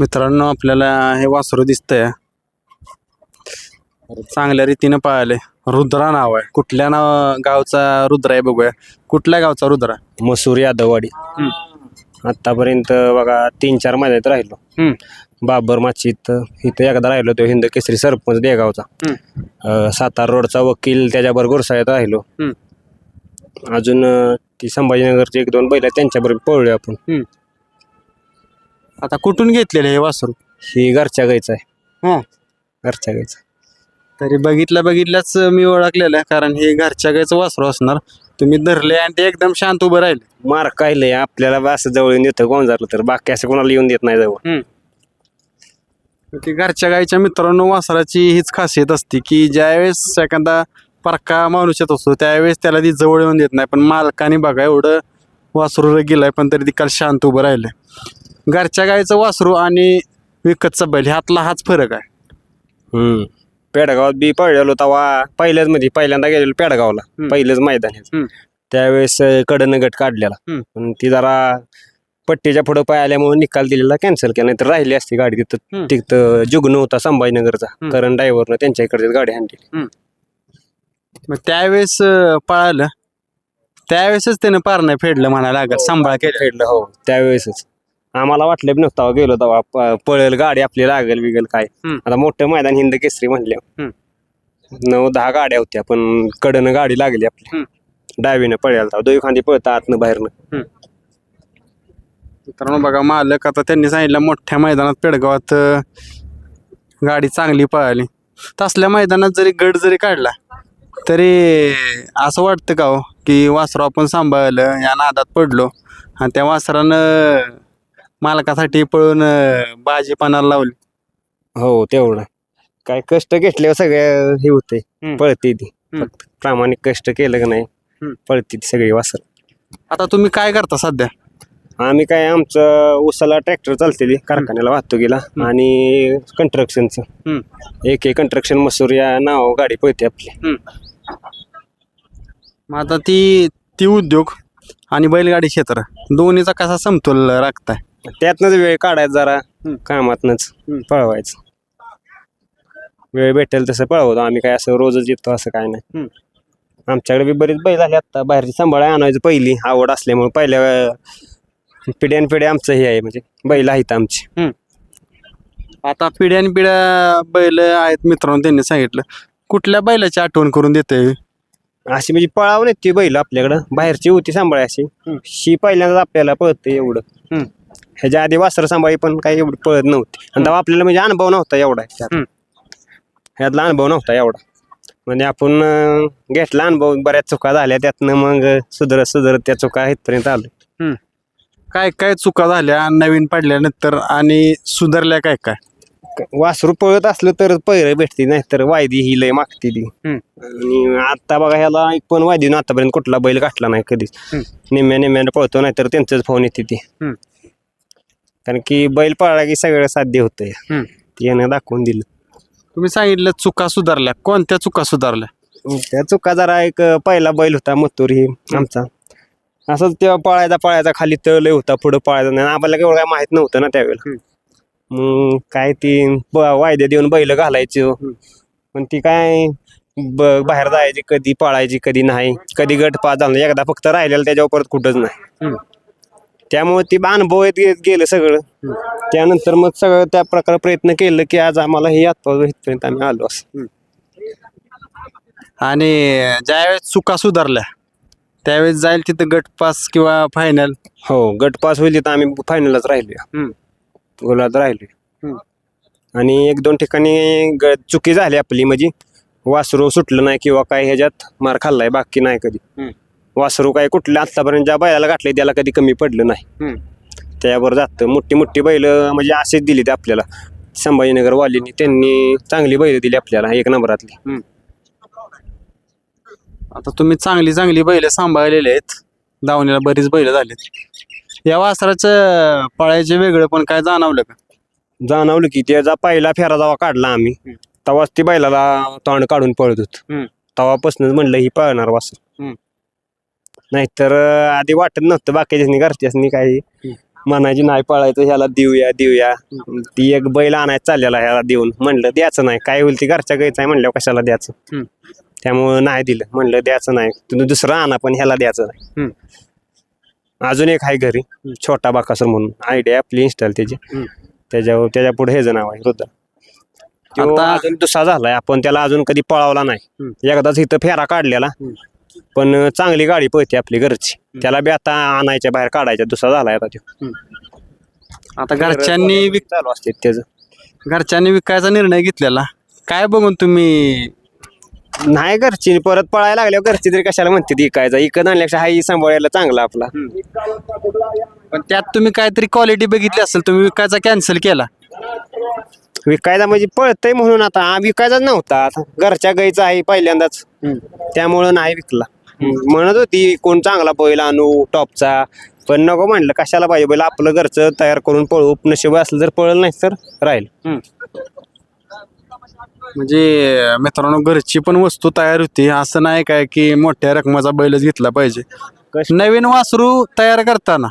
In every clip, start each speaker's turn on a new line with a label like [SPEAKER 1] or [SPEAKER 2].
[SPEAKER 1] मित्रांनो आपल्याला हे वासरू दिसतंय. चांगल्या रीतीने पाळले रुद्रा नाव आहे. कुठल्या नाव गावचा रुद्र आहे बघूया. कुठल्या गावचा रुद्रा?
[SPEAKER 2] मसूर यादववाडी. आतापर्यंत बघा तीन चार महिन्यात राहिलो. बाबर माचीत इथं एकदा राहिलो तो हिंद केसरी सरपंच देगावचा अं, सातारा रोडचा वकील त्याच्याबरोबर गुरसाळ्यात राहिलो. अजून अं, ती संभाजीनगरची एक दोन बैल आहेत, त्यांच्याबरोबर पळलो आपण.
[SPEAKER 1] आता कुठून घेतलेले हे वासरू?
[SPEAKER 2] ही घरच्या गाईचं आहे.
[SPEAKER 1] हा.
[SPEAKER 2] घरच्या गाईचं
[SPEAKER 1] तरी बघितल्या बघितल्याच मी ओळखलेलं आहे कारण हे घरच्या गायचं वासरू असणार. तुम्ही धरले आणि ते एकदम शांत उभं राहिले.
[SPEAKER 2] मार कायलंय आपल्याला असं जवळ येऊन देतं कोण झालं तर. बाकी असं कोणाला येऊन देत नाही जवळ.
[SPEAKER 1] की घरच्या गायच्या मित्रांनो वासराची हीच खासियत असते की ज्यावेळेस एखादा परका माणूस येत असतो त्यावेळेस त्याला ती जवळ येऊन देत नाही. पण मालकाने बघा एवढं वासरू गेलंय पण तरी ती काल शांत उभं राहिलंय. घरच्या गायचं वासरू आणि विकतचा बैल ह्यातला हाच फरक आहे
[SPEAKER 2] हम्म पेडगावात बी पळलेलो तेव्हा पहिल्याच मध्ये पहिल्यांदा गेलेलो पेडगावला
[SPEAKER 1] हम्म.
[SPEAKER 2] पहिलंच मैदान आहे.
[SPEAKER 1] हम्म.
[SPEAKER 2] त्यावेळेस अं, कडनं गट काढलेला
[SPEAKER 1] हम्म.
[SPEAKER 2] पण ती जरा पट्टीच्या पुढं पाय आल्यामुळे निकाल दिलेला कॅन्सल केला नाहीतर राहिली असती गाडी तिथं
[SPEAKER 1] हम्म.
[SPEAKER 2] तिथं जुगन होता संभाजीनगरचा
[SPEAKER 1] हम्म.
[SPEAKER 2] करण ड्रायव्हरनं त्यांच्या इकडची गाडी हाणली
[SPEAKER 1] मग त्यावेळेस अं, पळालं त्यावेळेसच त्यानं पार नाही फेडलं म्हणायला लागत सांभाळ केलं
[SPEAKER 2] फेडलं हो त्यावेळेसच आम्हाला वाटलं बी नव्हतं तेव्हा गेलो तेव्हा. पळेल गाडी आपली लागेल बिगल काय.
[SPEAKER 1] हम्म.
[SPEAKER 2] आता मोठं मैदान हिंद केसरी म्हणल्या नऊ दहा गाड्या होत्या पण कडनं गाडी लागली आपली. डावीनं पळायला दोन खांदी पळता आतनं बाहेरनं.
[SPEAKER 1] मित्रांनो बघा मालक आता त्यांनी सांगितलं मोठ्या मैदानात पेडगावात अं, गाडी चांगली पळाली. तसल्या मैदानात जरी गड जरी काढला तरी असं वाटतं का हो की वासरू आपण सांभाळलं या नादात पडलो आणि त्या वासरानं मालकासाठी पळून अं, बाजीपणाला लावली.
[SPEAKER 2] हो तेवढं. काय कष्ट घेतल्यावर सगळ्या हे होते.
[SPEAKER 1] हम्म.
[SPEAKER 2] पळते ती.
[SPEAKER 1] हम्म.
[SPEAKER 2] फक्त प्रामाणिक कष्ट केलं का नाही. पळते ती सगळी वासर.
[SPEAKER 1] आता तुम्ही काय करता सध्या?
[SPEAKER 2] आम्ही काय आमचं उसाला ट्रॅक्टर चालते कारखान्याला वाहतुकीला आणि कंस्ट्रक्शनचं
[SPEAKER 1] हम्म.
[SPEAKER 2] एक एक कंस्ट्रक्शन मसूर या नाव गाडी पळते आपली.
[SPEAKER 1] मग आता ती ती उद्योग आणि बैलगाडी क्षेत्र दोन्हीचा कसा समतोल राखताय?
[SPEAKER 2] त्यातनंच वेळ काढायचा जरा. कामातनच. पळवायचं. वेळ भेटेल तसं पळवतो आम्ही काय असं रोजच येतो असं काय नाही. आमच्याकडे बी बरीच बैल झाले आता. बाहेरची सांभाळ आणायचं पहिली. आवड असल्यामुळे पहिल्या पिढ्यान पिढ्या आमचं हे आहे म्हणजे बैल आहेत आमची.
[SPEAKER 1] आता पिढ्यान पिढ्या बैल आहेत मित्रांनो त्यांनी सांगितलं. कुठल्या बैलाची आठवण करून देते?
[SPEAKER 2] अशी म्हणजे पळावून येत ती बैल आपल्याकडं. बाहेरची होती सांभाळ अशी.
[SPEAKER 1] हम्म.
[SPEAKER 2] शी पहिल्यांदा आपल्याला पळते एवढं. ह्याच्या आधी वासर सांभाळी पण काही एवढी पळत नव्हती आणि तेव्हा आपल्याला म्हणजे अनुभव नव्हता एवढा.
[SPEAKER 1] हम्म.
[SPEAKER 2] ह्यातला अनुभव नव्हता एवढा म्हणजे आपण अं, घेतला अनुभव बऱ्याच चुका झाल्या त्यातनं मग सुधरत सुधरत त्या चुका इथपर्यंत आलो
[SPEAKER 1] काय काय चुका झाल्या नवीन पडल्यानंतर आणि सुधारल्या काय काय
[SPEAKER 2] वासरू पळत असलं तर पैर भेटते नाही तर वायदी ही लय मागते ती
[SPEAKER 1] हम्म.
[SPEAKER 2] आणि आता बघा ह्याला एक पण वायदीनं आतापर्यंत कुठला बैल गाठला नाही कधीच
[SPEAKER 1] हम्म.
[SPEAKER 2] निम्म्या निम्म्याने पळतो नाही तर त्यांचंच फोन येते ती
[SPEAKER 1] हम्म.
[SPEAKER 2] कारण की बैल पळला की सगळं साध्य होतंय.
[SPEAKER 1] हम्म.
[SPEAKER 2] यानं दाखवून दिलं.
[SPEAKER 1] तुम्ही सांगितलं चुका सुधारल्या. कोणत्या चुका सुधारल्या?
[SPEAKER 2] त्या चुका जरा एक पहिला बैल होता मथुर ही आमचा. असंच तेव्हा पळायचा पळायचा खाली तळ लय होता पुढं पळायचा नाही. आपल्याला एवढं काय माहीत नव्हतं ना त्यावेळेला. मग काय ती ब- वायद्या देऊन बैल घालायची. पण ती काय ब- बाहेर जायची कधी पळायची कधी नाही. कधी गट पास झाला. एकदा फक्त राहिलेलं त्याच्यावर परत कुठंच नाही. त्यामुळे ती अनुभव येत येत गेलं सगळं. त्यानंतर मग सगळं त्या प्रकारे प्रयत्न केलं की आज आम्हाला हे इथपर्यंत आम्ही आलो असं.
[SPEAKER 1] आणि ज्यावेळेस चुका सुधारल्या त्यावेळेस जाईल तिथं गट पास किंवा फायनल
[SPEAKER 2] हो गट पास होईल तर आम्ही फायनलच राहिलो. गोलात राहिलो. आणि एक दोन ठिकाणी चुकी झाली आपली म्हणजे वासरू सुटलं नाही किंवा काय ह्याच्यात मार खाल्लाय बाकी नाही कधी. वासरू काय कुठल्या आत्तापर्यंत ज्या बैलाला घातलंय त्याला कधी कमी पडलं नाही. त्यावर जातं. मोठी मोठी बैल म्हणजे असेच दिली ते आपल्याला. संभाजीनगर वालीनी त्यांनी चांगली बैल दिली आपल्याला एक नंबरातली.
[SPEAKER 1] आता तुम्ही चांगली चांगली बैल सांभाळलेले आहेत. दावणीला बरीच बैल झालीत. या वासराचं पळायचे वेगळं पण काय जाणवलं का?
[SPEAKER 2] जाणवलं की त्याचा पहिला फेरा जेव्हा काढला आम्ही. तेव्हाच ती बैलाला तोंड काढून पळत होत. तेव्हापासूनच म्हणलं ही पळणार वासर. नाहीतर अं, आधी वाटत नव्हतं बाकीच्यानी घरच्यासनी काही म्हणायची नाही पळायचं ह्याला देऊया देऊया. ती एक बैल आणायचं चाललेला ह्याला देऊन. म्हणलं द्यायचं नाही. काय होईल ती घरच्या गायचं आहे म्हणल्यावर कशाला द्यायचं?
[SPEAKER 1] हम्म.
[SPEAKER 2] त्यामुळं नाही दिलं. म्हणलं द्यायचं नाही. तुम्ही दुसरं आणा पण ह्याला द्यायचं नाही.
[SPEAKER 1] हम्म.
[SPEAKER 2] अजून एक आहे घरी छोटा बाकासूर म्हणून. आयडिया आपली इन्स्टॉल त्याची.
[SPEAKER 1] हम्म.
[SPEAKER 2] त्याच्यावर त्याच्या पुढे ह्याचं नाव आहे रुद्र. तो
[SPEAKER 1] आता-
[SPEAKER 2] अजून दुसरा झालाय. आपण त्याला अजून कधी पळावला नाही. एकदाच इथं फेरा काढलेला.
[SPEAKER 1] हम्म.
[SPEAKER 2] पण चांगली गाडी पळते आपली घरची. त्याला बी आता आणायच्या बाहेर काढायच्या दुसरा झालाय आता तो.
[SPEAKER 1] आता घरच्यांनी विक
[SPEAKER 2] चालू असते त्याचं.
[SPEAKER 1] घरच्यांनी विकायचा निर्णय घेतलेला. काय बघून तुम्ही?
[SPEAKER 2] नाही घरची परत पळायला लागल्यावर घरची तरी कशाला म्हणते ती इकायचा. इकत आणल्यापेक्षा हाही सांभाळायला चांगला आपला.
[SPEAKER 1] पण त्यात तुम्ही काहीतरी क्वालिटी बघितली असेल तुम्ही विकायचा कॅन्सल केला.
[SPEAKER 2] विकायचा म्हणजे पळतय म्हणून आता. हा विकायचाच नव्हता. आता घरच्या गाईचा आहे पहिल्यांदाच. त्यामुळं नाही विकला. म्हणत होती कोण चांगला बैल आणू टॉपचा? पण नको म्हणलं. कशाला पाहिजे बैल? आपलं घरचं तयार करून पळू. नशीब असलं जर पळलं नाही तर राहील.
[SPEAKER 1] म्हणजे मित्रांनो घरची पण वस्तू तयार होती. असं नाही काय की मोठ्या रकमाचा बैलच घेतला पाहिजे. नवीन वासरू तयार करताना.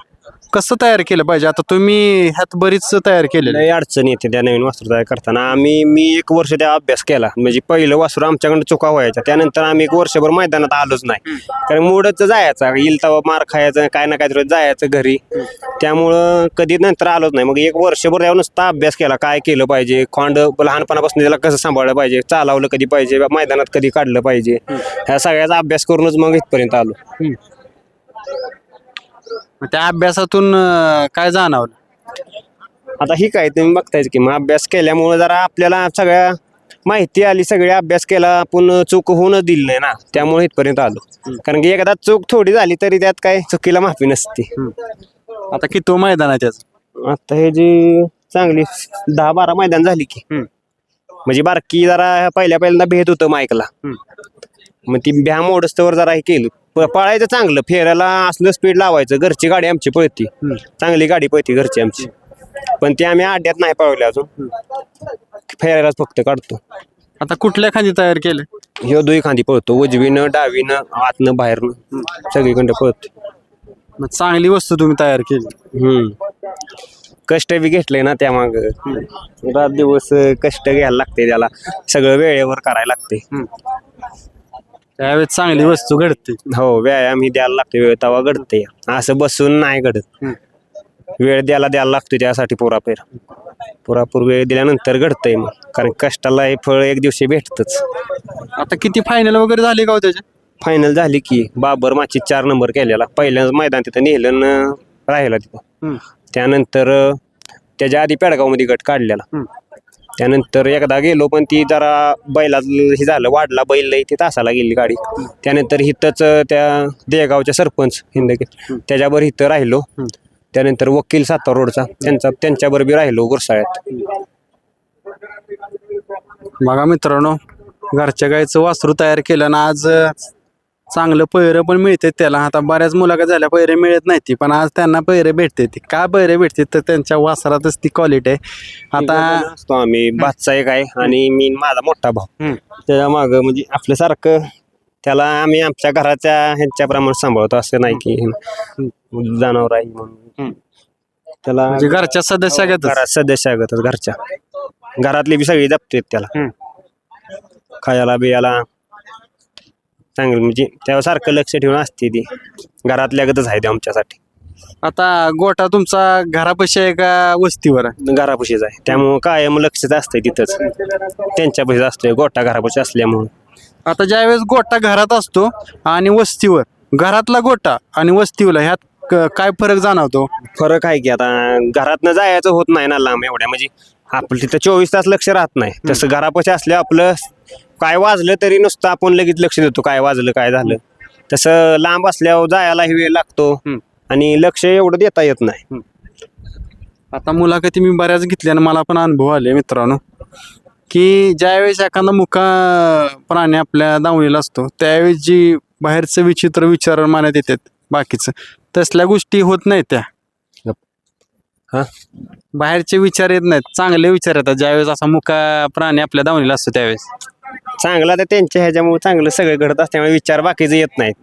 [SPEAKER 1] कसं तयार केलं पाहिजे? आता तुम्ही ह्यात बरीच तयार केलेलं
[SPEAKER 2] लई अडचण येते त्या नवीन वासरू तयार करताना. आम्ही मी एक वर्ष त्या अभ्यास केला. म्हणजे पहिलं वासरू आमच्याकडे चुका व्हायच्या. त्यानंतर आम्ही एक वर्षभर मैदानात आलोच नाही. कारण मूडच जायचा. येईल तेव्हा मार खायचं काय ना काय जायचं घरी. त्यामुळं कधी नंतर आलोच नाही. मग एक वर्षभर त्यावर नुसता अभ्यास केला. काय केलं पाहिजे? खोंड लहानपणापासून त्याला कसं सांभाळलं पाहिजे? चालवलं कधी पाहिजे? मैदानात कधी काढलं पाहिजे? ह्या सगळ्याचा अभ्यास करूनच मग इथपर्यंत आलो.
[SPEAKER 1] मग त्या अभ्यासातून अं, काय जाणवलं?
[SPEAKER 2] आता ही काय तुम्ही बघतायच की मग अभ्यास केल्यामुळे जरा आपल्याला सगळ्या माहिती आली सगळी अभ्यास केला आपण चूक होऊनच दिली नाही ना. त्यामुळे इथपर्यंत आलो. कारण की एकदा चूक थोडी झाली तरी त्यात काय चुकीला माफी नसते.
[SPEAKER 1] आता किती मैदान आहे त्याचं?
[SPEAKER 2] आता हे जी चांगली दहा बारा मैदान झाली की. म्हणजे बारकी जरा पहिल्या पहिल्यांदा भेट होतं माईकला. मग ती भ्या मोडस्तवर जरा हे केलं. प- पळायचं चांगलं. फेरायला असलं स्पीड लावायचं. घरची गाडी आमची पळती. चांगली गाडी पळती घरची आमची. पण ती आम्ही अड्ड्यात नाही पळवली अजून. फेरायलाच फक्त काढतो.
[SPEAKER 1] आता कुठल्या खांदी तयार केलं
[SPEAKER 2] ह्यो दुई खांदी पळतो. उजवीनं डावीनं आतनं बाहेरनं. सगळीकडं पळतो.
[SPEAKER 1] मग चांगली वस्तू तुम्ही तयार केली.
[SPEAKER 2] हम्म. कष्ट बी घेतले ना त्यामाग रात दिवस कष्ट घ्यायला लागते त्याला. सगळं वेळेवर करायला लागते.
[SPEAKER 1] त्यावेळेस चांगली वस्तू घडते.
[SPEAKER 2] हो व्यायाम ही द्यायला लागते वेळ तवा घडते. असं बसून नाही घडत. वेळ द्यायला द्यायला लागतो त्यासाठी पुरापेर. पुरापूर वेळ दिल्यानंतर घडतंय मग. कारण कष्टाला हे फळ एक दिवशी भेटतच.
[SPEAKER 1] आता किती फायनल वगैरे झाली का हो त्याचे?
[SPEAKER 2] फायनल झाली की बाबर माची चार नंबर केलेला. पहिल्यांदा मैदान तिथं नेलं न राहिला तिथं. त्यानंतर अं, त्याच्या आधी पेडगावमध्ये गट काढलेला. त्यानंतर एकदा गेलो पण ती जरा बैला हे झालं वाढला बैल लई ती तासाला गेली गाडी. त्यानंतर इथंच त्या देगावच्या सरपंच हिंदके त्याच्यावर इथं राहिलो. त्यानंतर वकील सातार रोडचा त्यांचा त्यांच्यावर बी राहिलो गुरसाळ्यात.
[SPEAKER 1] बघा मित्रांनो घरच्या गायचं वासरू तयार केलं ना आज चांगलं पैरं पण मिळते त्याला. आता बऱ्याच मुलाखत झाल्या पैरे मिळत नाही ती पण आज त्यांना पैरे भेटते ती. का पैरे भेटते तर त्यांच्या वासरातच ती क्वालिटी आहे. आता
[SPEAKER 2] असतो आम्ही बादशा एक आहे आणि मी माझा मोठा भाऊ. त्याच्या माग म्हणजे आपल्यासारखं त्याला आम्ही आमच्या घराच्या ह्यांच्या प्रमाणे सांभाळतो असं नाही की जनावर आहे म्हणून. त्याला
[SPEAKER 1] म्हणजे घरच्या सदस्या
[SPEAKER 2] घरात घेतात घरच्या. घरातली बी सगळी जपतेत त्याला. खायला बियाला. चांगलं म्हणजे त्यावर सारखं लक्ष ठेवून असते ती. घरातल्यागतच आहे ते आमच्यासाठी.
[SPEAKER 1] आता गोटा तुमचा घरापाशी आहे का वस्तीवर आहे?
[SPEAKER 2] घरापाशीच आहे. त्यामुळं कायम लक्षच असतंय तिथंच. त्यांच्यापाशीच असतोय गोटा घरापाशी असल्यामुळं.
[SPEAKER 1] आता ज्यावेळेस गोटा घरात असतो आणि वस्तीवर घरातला गोटा आणि वस्तीवर ह्यात क- काय फरक जाणवतो?
[SPEAKER 2] फरक आहे की आता घरातनं जायचं होत नाही ना लांब एवढ्या. म्हणजे आपलं तिथं चोवीस तास लक्ष राहत नाही. तसं घरापाशी असल्या आपलं काय वाजलं तरी नुसतं आपण लगेच लक्ष देतो काय वाजलं काय झालं. तसं लांब असल्यावर जायला वेळ लागतो आणि लक्ष एवढं देता येत नाही.
[SPEAKER 1] आता मुलाखती मी बऱ्याच घेतल्या आणि मला पण अनुभव आले मित्रांनो की ज्यावेळेस एखादा मुका प्राणी आपल्या दावणीला असतो त्यावेळेस जी बाहेरचं विचित्र विचार मानत येतात बाकीचं तसल्या गोष्टी होत नाहीत त्या.
[SPEAKER 2] हा
[SPEAKER 1] बाहेरचे विचार येत नाहीत चांगले विचार येतात ज्यावेळेस असा मुका प्राणी आपल्या दावणीला असतो त्यावेळेस.
[SPEAKER 2] चांगला तर त्यांच्या ह्याच्यामुळे चांगलं सगळं घडत असल्यामुळे विचार बाकीचे येत नाहीत.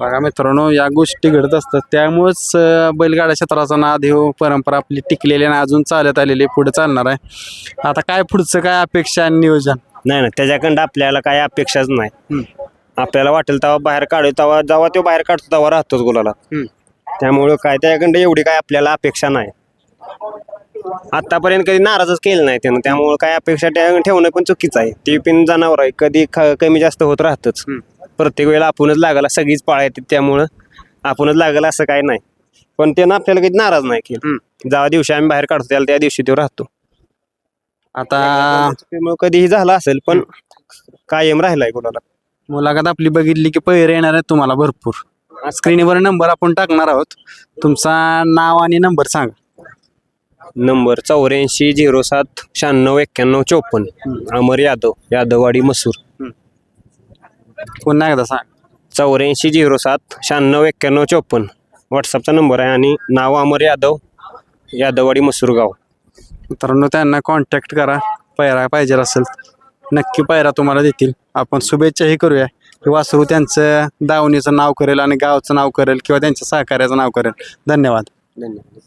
[SPEAKER 1] बघा मित्रांनो या गोष्टी घडत असतात. त्यामुळेच अं, बैलगाडा क्षेत्राचा नाद हो परंपरा आपली टिकलेली आणि अजून चालत आलेली पुढे चालणार आहे. आता काय पुढचं काय अपेक्षा आणि नियोजन?
[SPEAKER 2] नाही ना त्याच्याकडं आपल्याला काही अपेक्षाच नाही. आपल्याला वाटेल तेव्हा बाहेर काढू तेव्हा जेव्हा तो बाहेर काढतो तेव्हा राहतोच गुलाला. त्यामुळं काय त्याच्याकडं एवढी काय आपल्याला अपेक्षा नाही. आतापर्यंत कधी नाराजच केलं नाही त्यानं. त्यामुळं काय अपेक्षा ठेवणं पण चुकीचं आहे. ते पण जनावर आहे. कधी ख- कमी जास्त होत राहतच. प्रत्येक वेळेला आपणच लागायला सगळीच पाळा येते त्यामुळं आपणच लागायला असं काही नाही. पण त्यानं आपल्याला कधी नाराज नाही केलं. जेव्हा दिवशी आम्ही बाहेर काढतो त्याला त्या दिवशी तो राहतो.
[SPEAKER 1] आता
[SPEAKER 2] त्यामुळे कधीही झाला असेल पण कायम राहिलाय कोणाला.
[SPEAKER 1] मुलाखत आपली बघितली की पहिरे येणार आहेत तुम्हाला भरपूर. स्क्रीनवर नंबर आपण टाकणार आहोत. तुमचा नाव आणि नंबर सांगा.
[SPEAKER 2] नंबर चौऱ्याऐंशी झिरो सात शहाण्णव एक्क्याण्णव चोपन्न. अमर यादव यादववाडी मसूर.
[SPEAKER 1] पुन्हा एकदा सांग.
[SPEAKER 2] चौऱ्याऐंशी झिरो सात शहाण्णव एक्क्याण्णव चोपन्न. व्हॉट्सअपचा नंबर आहे आणि नाव अमर यादव यादववाडी मसूर गाव.
[SPEAKER 1] मित्रांनो त्यांना कॉन्टॅक्ट करा. पैरा पाहिजे असेल नक्की पैरा तुम्हाला देतील. आपण शुभेच्छाही करूया. की वासरू त्यांचं दावणीचं नाव करेल आणि गावचं नाव करेल किंवा त्यांच्या सहकार्याचं नाव करेल. धन्यवाद.
[SPEAKER 2] धन्यवाद.